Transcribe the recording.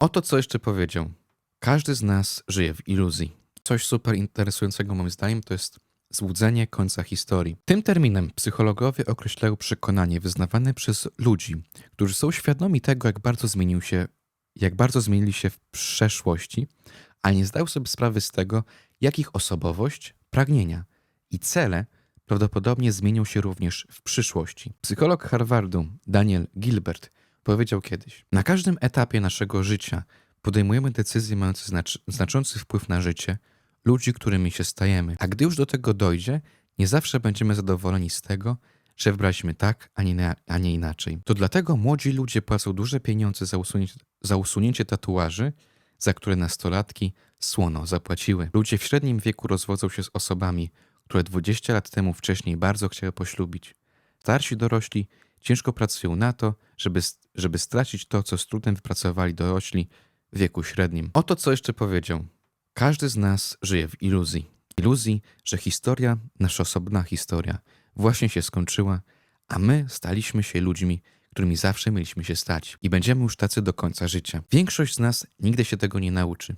Oto co jeszcze powiedział. Każdy z nas żyje w iluzji. Coś super interesującego moim zdaniem to jest złudzenie końca historii. Tym terminem psychologowie określają przekonanie wyznawane przez ludzi, którzy są świadomi tego, jak bardzo zmienił się, jak bardzo zmienili się w przeszłości, ale nie zdają sobie sprawy z tego, jak ich osobowość, pragnienia i cele prawdopodobnie zmienią się również w przyszłości. Psycholog Harvardu Daniel Gilbert powiedział kiedyś: Na każdym etapie naszego życia podejmujemy decyzje mające znacz- znaczący wpływ na życie ludzi, którymi się stajemy. A gdy już do tego dojdzie, nie zawsze będziemy zadowoleni z tego, że wybraliśmy tak, a nie, na- a nie inaczej. To dlatego młodzi ludzie płacą duże pieniądze za usunięcie, za usunięcie tatuaży, za które nastolatki słono zapłaciły. Ludzie w średnim wieku rozwodzą się z osobami, które 20 lat temu wcześniej bardzo chciały poślubić. Starsi dorośli ciężko pracują na to, żeby, żeby stracić to, co z trudem wypracowali dorośli w wieku średnim. Oto co jeszcze powiedział. Każdy z nas żyje w iluzji. Iluzji, że historia, nasza osobna historia, właśnie się skończyła, a my staliśmy się ludźmi, którymi zawsze mieliśmy się stać i będziemy już tacy do końca życia. Większość z nas nigdy się tego nie nauczy.